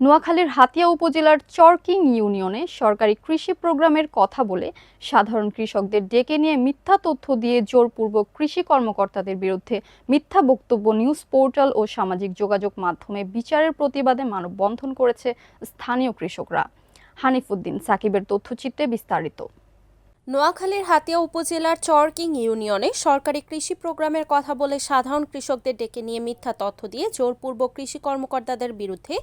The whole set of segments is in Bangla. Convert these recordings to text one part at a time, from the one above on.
নোয়াখালীর হাতিয়া উপজেলার চরকিং ইউনিয়নে সরকারি কৃষি প্রোগ্রামের কথা বলে সাধারণ কৃষকদের ডেকে নিয়ে মিথ্যা তথ্য দিয়ে জোরপূর্বক কৃষি কর্মকর্তাদের বিরুদ্ধে মিথ্যা বক্তব্য, নিউজ পোর্টাল ও সামাজিক যোগাযোগ মাধ্যমে বিচারের প্রতিবাদে মানববন্ধন করেছে স্থানীয় কৃষকরা। হানিফুদ্দিন সাকিবের তথ্যচিত্রে বিস্তারিত। নোয়াখালীর হাতিয়া উপজেলার চরকিং ইউনিয়নে সরকারি কৃষি প্রোগ্রামের কথা বলে সাধারণ কৃষকদের ডেকে নিয়ে মিথ্যা তথ্য দিয়ে জোরপূর্বক কৃষি কর্মকর্তাদের বিরুদ্ধে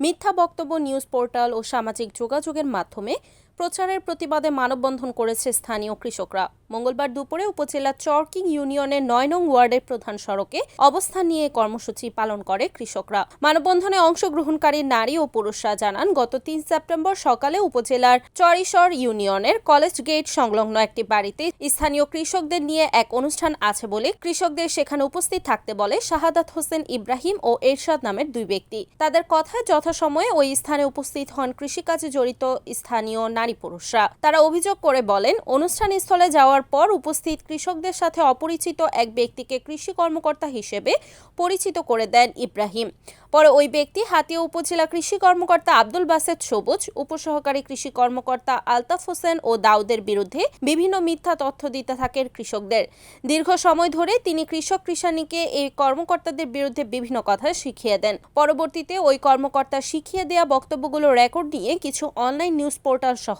মিথ্যা বক্তব্য নিউজ পোর্টাল ও সামাজিক যোগাযোগের মাধ্যমে প্রচারের প্রতিবাদে মানববন্ধন করেছে স্থানীয় কৃষকরা। মঙ্গলবার দুপুরে উপজেলার চরকিং ইউনিয়নের নয় নং ওয়ার্ডের প্রধান সড়কে অবস্থান নিয়ে কর্মসূচি পালন করে কৃষকরা। মানববন্ধনে অংশগ্রহণকারী নারী ও পুরুষরা জানান, গত তিন সেপ্টেম্বর সকালে উপজেলার চরিশর ইউনিয়নের কলেজ গেট সংলগ্ন একটি বাড়িতে স্থানীয় কৃষকদের নিয়ে এক অনুষ্ঠান আছে বলে কৃষকদের সেখানে উপস্থিত থাকতে বলে শাহাদাত হোসেন ইব্রাহিম ও এরশাদ নামের দুই ব্যক্তি। তাদের কথায় যথাসময়ে ওই স্থানে উপস্থিত হন কৃষিকাজে জড়িত স্থানীয় নারী পুরুষরা। তারা অভিযোগ করে বলেন অনুষ্ঠান স্থলে যাওয়ার পর উপস্থিত কৃষকদের সাথে অপরিচিত এক ব্যক্তিকে কৃষি কর্মকর্তা হিসেবে পরিচিত করে দেন ইব্রাহিম। পরে ওই ব্যক্তি হাতিয়া উপজেলা কৃষি কর্মকর্তা আব্দুল বাসেদ সবুজ, উপসহকারী কৃষি কর্মকর্তা আলতাফ হোসেন ও দাউদের বিরুদ্ধে বিভিন্ন মিথ্যা তথ্য দিতে থাকেন কৃষকদের। দীর্ঘ সময় ধরে তিনি কৃষক কৃষানীকে এই কর্মকর্তাদের বিরুদ্ধে বিভিন্ন কথা শিখিয়ে দেন। পরবর্তীতে ওই কর্মকর্তা শিখিয়ে দেওয়া বক্তব্যগুলো রেকর্ড নিয়ে কিছু অনলাইন নিউজ পোর্টাল সহ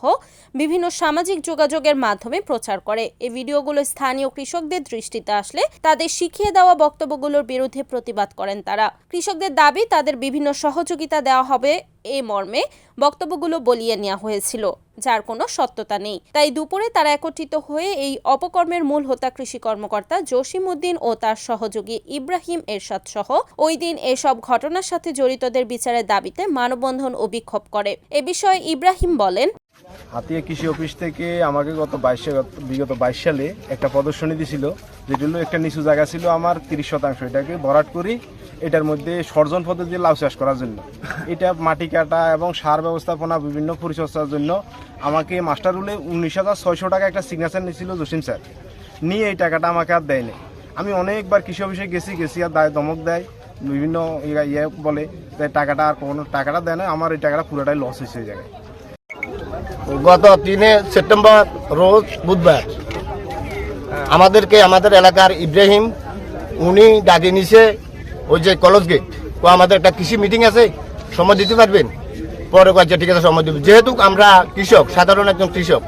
বিভিন্ন সামাজিক যোগাযোগের মাধ্যমে প্রচার করে। এই ভিডিওগুলো স্থানীয় কৃষকদের দৃষ্টিতে আসলে তাদের শিখিয়ে দেওয়া বক্তব্যগুলোর বিরুদ্ধে প্রতিবাদ করেন তারা। কৃষকদের দাবি, তাদের বিভিন্ন সহযোগিতা দেওয়া হবে এই মর্মে বক্তব্যগুলো বলিয়ে নেওয়া হয়েছিল, যার কোনো সত্যতা নেই। তাই দুপুরে তারা একত্রিত হয়ে এই অপকর্মের মূল হোতা কৃষি কর্মকর্তা জসিম উদ্দিন ও তার সহযোগী ইব্রাহিম এরশাদ সহ ওই দিন এসব ঘটনার সাথে জড়িতদের বিচারের দাবিতে মানববন্ধন ও বিক্ষোভ করে। এ বিষয়ে ইব্রাহিম বলেন হাতিয়া কৃষি অফিস থেকে আমাকে গত বাইশে বিগত বাইশ সালে একটা প্রদর্শনী দিছিল, যেটা হলো একটা নিচু জায়গা ছিল আমার তিরিশ শতাংশ। এটাকে ভরাট করি, এটার মধ্যে সর্জন পদ্ধতি লাউ চাষ করার জন্য। এটা মাটি কাটা এবং সার ব্যবস্থাপনা, বিভিন্ন পরিচর্যার জন্য আমাকে মাস্টার রুলে উনিশ হাজার ছয়শো টাকা একটা সিগনেচার নিয়েছিল জসিম স্যার। নিয়ে এই টাকাটা আমাকে আর দেয়নি। আমি অনেকবার কৃষি অফিসে গেছি গেছি আর দায় দমক দেয়, বিভিন্ন ইয়ে বলে যে টাকাটা আর কোনো টাকাটা দেয় না, আমার এই টাকাটা পুরোটাই লস হয়েছে এই জায়গায়। গত তিনে সেপ্টেম্বর রোজ বুধবার। আমাদেরকে, আমাদের এলাকার ইব্রাহিম, উনি ডাকে নিছে ওই যে কলেজ গেট ও আমাদের একটা কৃষি মিটিং আছে, সময় দিতে পারবেন? পরে কয়েছে ঠিক আছে, সময় দিব। যেহেতু আমরা কৃষক, সাধারণ একজন কৃষক,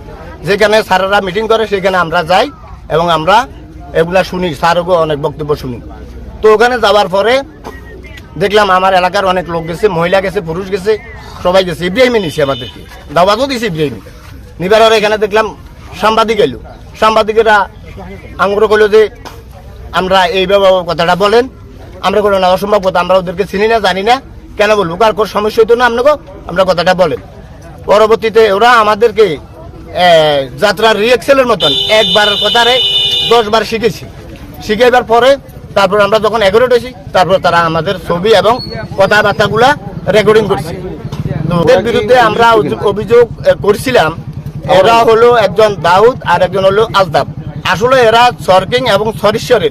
যেখানে স্যারেরা মিটিং করে, সেখানে আমরা যাই এবং আমরা এগুলা শুনি, স্যারও অনেক বক্তব্য শুনি। তো ওখানে যাওয়ার পরে দেখলাম আমার এলাকার অনেক লোক গেছে, মহিলা গেছে, পুরুষ গেছে, সবাই গেছে। ইব্রাহিমে নিছে আমাদেরকে দাওয়াতও দিছে ইব্রাহিম। নিবার এখানে দেখলাম সাংবাদিক এলো। সাংবাদিকেরা আঙ্গুর করল যে, আমরা এইভাবে কথাটা বলেন। আমরা কোনো না অসম্ভব কথা, আমরা ওদেরকে চিনি না, জানি না। কেন বলব? কার কোনো সমস্যা হইতো না আপনাকে? আমরা কথাটা বলেন। পরবর্তীতে ওরা আমাদেরকে যাত্রার রিএক্সেলের মতন একবার কথারে দশবার শিখেছি। শিখে এবার পরে তারপর আমরা যখন এগারোট হয়েছি, তারপর তারা আমাদের ছবি এবং কথাবার্তাগুলা রেকর্ডিং করছে। ওদের বিরুদ্ধে আমরা অভি- অভিযোগ করছিলাম। এরা হলো একজন দাউদ আর একজন হলো আজদাব। আসলে এরা সরকিং এবং সরিশ্বরের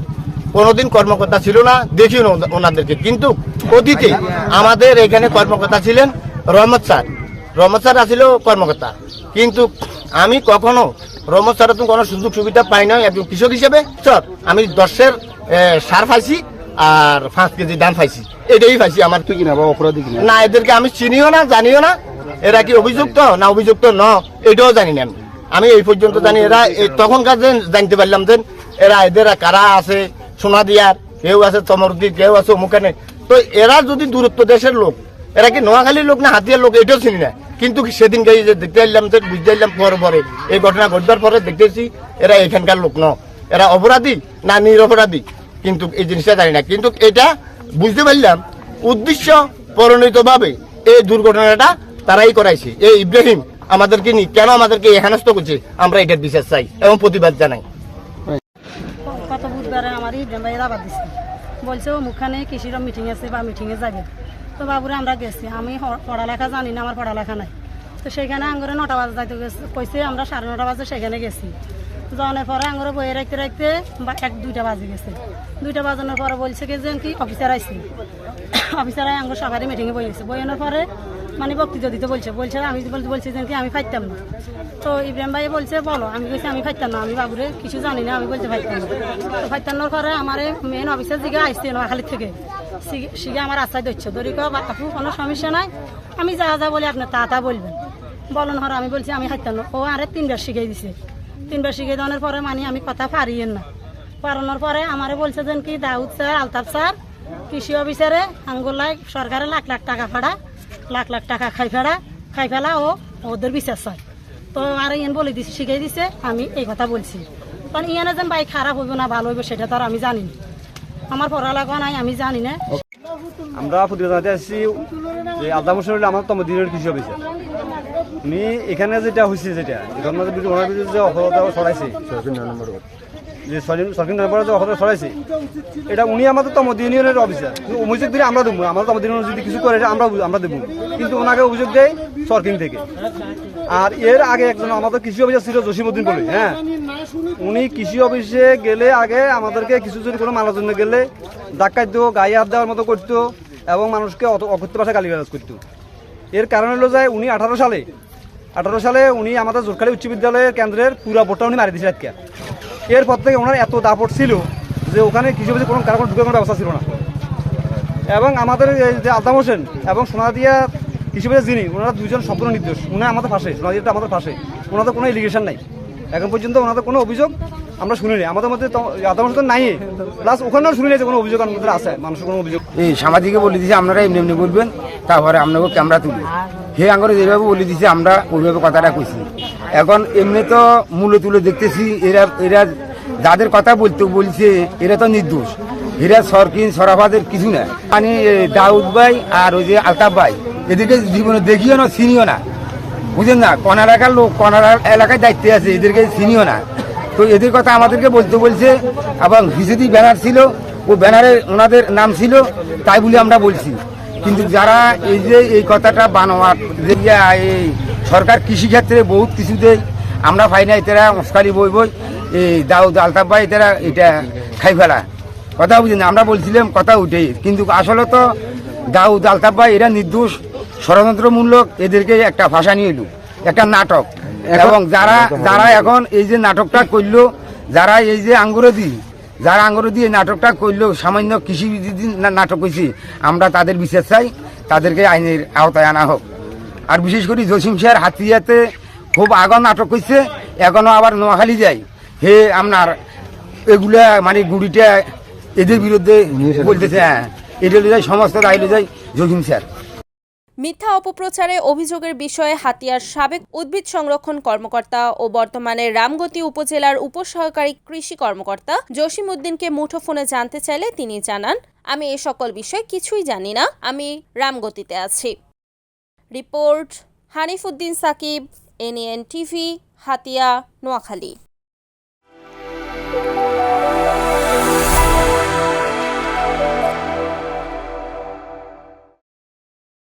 কোনোদিন কর্মকর্তা ছিল না না ওনা- ওনাদেরকে। কিন্তু অতীতে আমাদের এখানে কর্মকর্তা ছিলেন রহমত স্যার। রহমত স্যার আছিল কর্মকর্তা। কিন্তু আমি কখনো রহমত স্যার তো কোনো সুযোগ সুবিধা পাই নাই একজন কৃষক হিসেবে। স্যার, আমি দশের সার পাইছি আর পাঁচ কেজি ধান পাইছি এটাই পাইছি আমার। তুই কিনা অপরাধী কিনা? না এদেরকে আমি চিনিও না জানিও না। এরা কি অভিযুক্ত? না অভিযুক্ত ন। এটাও জানি না আমি। আমি এই পর্যন্ত জানি এরা এই তখনকার দিন জানতে পারলাম যে এরা এদের কারা আছে সোনাদিয়ার কেউ আছে চমরদি কেউ আছে অমুকানে। তো এরা যদি দূরত্ব দেশের লোক এরা কি নোয়াখালীর লোক না হাতিয়ার লোক এটাও চিনি না। কিন্তু সেদিন গাই যে দেখতে এলাম যে বুঝতে এলাম পরে পরে এই ঘটনা ঘটবার পরে দেখতেছি এরা এখানকার লোক ন। এরা অপরাধী না নিরপরাধী? কিন্তু এই জিনিসটা জানি না। কিন্তু এটা বুঝতে পারলাম, উদ্দেশ্য পরিণত ভাবে এই দুর্ঘটনাটা তারাই করাইছে। এই ইব্রাহিম আমাদেরকে নি কেন আমাদেরকে হেনস্থ করছে, আমরা এটার বিচার চাই এবং প্রতিবাদ জানাই। আমার দিচ্ছে বলছে, ও মুখানে কৃষির মিটিং আছে বা মিটিংয়ে যাবে? তো বাবুরে আমরা গেছি। আমি পড়ালেখা জানি না, আমার পড়ালেখা নাই। তো সেখানে আঙ্গুরে নটা বাজে যাইতে গেছে, কইছে আমরা সাড়ে নটা বাজে সেখানে গেছি। যাওয়ার পরে আঙ্গুরে বইয়ে রাখতে রাখতে বা এক দুইটা বাজে গেছে। দুইটা বাজানোর পরে বলছে কি যে কি অফিসার আইসি অফিসার আঙ্গুর সবারই মিটিংয়ে বই গেছে। বইয়ানোর পরে মানে বক্তৃতা দিতে বলছে। বলছে, আমি বলছি যে কি আমি ফাইতাম না। তো ইব্রাহিম ভাই বলছে, বলো, আমি বলছি আমি ফাইতাম না, আমি বাবুরে কিছু জানি না, আমি বলতে ফাইতাম না। তো ফাইতানোর পরে আমার মেন অফিসার দিকে আসছে নোয়াখালী থেকে। সিগে- আমার আশ্রয় দিচ্ছে। ধরি কো আপু, কোনো সমস্যা নাই? আমি যা যা বলি আপনি তা তা বলবেন। বলুন হর, আমি বলছি আমি হাইতাম না। ও আরে তিনবার শিখিয়ে দিছে। তিনবার শিখিয়ে দেওয়ার পরে মানে আমি কথা পারিয়েন না। পারানোর পরে আমারে বলছে যেন কি, দাউদ স্যার, আলতাফ স্যার, কৃষি অফিসারে আঙ্গুলায় সরকারে লাখ লাখ টাকা ফাড়া, লাখ লাখ টাকা খাই ফেড়া, খাই ফেলা ও ওদের বিশ্বাস হয় তো আর ইয়ান বলে দিছে, শিখিয়ে দিছে, আমি এই কথা বলছি। কারণ ইয়ানে যেন বাইক খারাপ হইব না, ভালো হইব, সেটা তো আর আমি জানি আমার পড়ালেখা নাই, আমি জানি না। আমরা প্রতিবাদ জানাতে আসছি যে হোসেন আমার কৃষি অফিসার। উনি এখানে যেটা হয়েছে যেটা ধর্মের বিরুদ্ধে, ওনার বিরুদ্ধে যে অপরাধ ছড়াইছে। যে সরকারি নম্বরে যে অপরাধ ছড়াইছে, এটা উনি আমাদের তম ইউনিয়নের অফিসার অভিযোগ দিলে আমরা দেবো, আমরা তম ইউনিয়ন যদি কিছু করে, আমরা আমরা দেবো। কিন্তু ওনাকে অভিযোগ দেয় সরকিং থেকে। আর এর আগে একজন আমাদের কৃষি অফিসার ছিল জসিমুদ্দিন বলে হ্যাঁ? উনি কৃষি অফিসে গেলে আগে আমাদেরকে কিছু যদি কোনো মালার জন্য গেলে ধাক্কা দিত, গায়ে হাত দেওয়ার মতো করতো এবং মানুষকে অত অকথ্য ভাষায় গালিগালাজ করতো। এর কারণ হলো যে উনি আঠারো সালে আঠারো সালে উনি আমাদের জোরখালী উচ্চ বিদ্যালয়ের কেন্দ্রের পুরা বোর্ডটা উনি মারি দিয়েছে আজকে। এরপর থেকে ওনার এত দাপট ছিল যে ওখানে কিছু কিছু কোনো কারও ঢুকে কোনো ব্যবস্থা ছিল না। এবং আমাদের যে আলতাম হোসেন এবং সোনাদিয়া কিছু যিনি, ওনারা দুজন সম্পূর্ণ নির্দোষ। উনি আমাদের পাশে সোনাদিয়াটা আমাদের পাশে ওনাদের কোনো এলিগেশন নাই। এখন পর্যন্ত ওনাদের কোনো অভিযোগ আমরা শুনিনি। আমাদের মধ্যে তো- আলতাম হোসেন নাই প্লাস ওখানেও শুনি যে কোনো অভিযোগ আমাদের আছে, মানুষের কোনো অভিযোগ। এই সামাজিকে বলে দিছে, আপনারা এমনি এমনি বলবেন, তারপরে আপনাকে ক্যামেরা তুলি। হে আঙ্গরে যেভাবে বলে দিছে, আমরা ওইভাবে কথাটা কইছি। এখন এমনি তো মূল্য তুলে দেখতেছি, এরা এরা যাদের কথা বলতে বলছে, এরা তো নির্দোষ। এরা সরকিন, সরাফাদের কিছু না। মানে দাউদ ভাই আর ওই যে আলতাফ ভাই, এদেরকে জীবনে দেখিও না, চিনিও না। বুঝেন না কোন এলাকার লোক কোন এলাকায় দায়িত্বে আছে, এদেরকে চিনিও না। তো এদের কথা আমাদেরকে বলতে বলছে, এবং হিসেদি ব্যানার ছিল, ও ব্যানারে ওনাদের নাম ছিল, তাই বলে আমরা বলছি। কিন্তু যারা এই যে এই কথাটা বানোয়ার এই সরকার কৃষিক্ষেত্রে বহুত কিছু দেয়, আমরা পাই না এটারা মস্কারি বই বই, এই দাউদ আলতাফ ভাই এটারা এটা খাই ফেলা। কথা বুঝি না, আমরা বলছিলাম, কথা উঠে কিন্তু আসলে তো দাউদ আলতাফ ভাই, এরা নির্দোষ, ষড়যন্ত্রমূলক, এদেরকে একটা ভাষা নিয়ে এলো, একটা নাটক। এবং যারা যারা এখন এই যে নাটকটা করল যারা এই যে আঙ্গুরদি যারা আঙ্গুরদি দিয়ে নাটকটা করল সামান্য কৃষি নাটক হয়েছে আমরা তাদের বিচার চাই তাদেরকে আইনের আওতায় আনা হোক। আর বিশেষ করে জসিম শাহের হাতিয়াতে খুব আগর নাটক হয়েছে এখনও আবার নোয়াখালী যায়। হে আপনার এগুলা মানে গুড়িটা এদের বিরুদ্ধে বলতেছে হ্যাঁ এটা যায় সমস্ত দায়ী যায় জসিম স্যার। মিথ্যা অপপ্রচারে অভিযোগের বিষয়ে হাতিয়ার সাবেক উদ্ভিদ সংরক্ষণ কর্মকর্তা ও বর্তমানে রামগতি উপজেলার উপসহকারী কৃষি কর্মকর্তা জসিম উদ্দিনকে মুঠোফোনে জানতে চাইলে তিনি জানান, আমি এ সকল বিষয়ে কিছুই জানি না, আমি রামগতিতে আছি। Report Hanif Uddin Sakib, NN TV, Hatiya, Noakhali.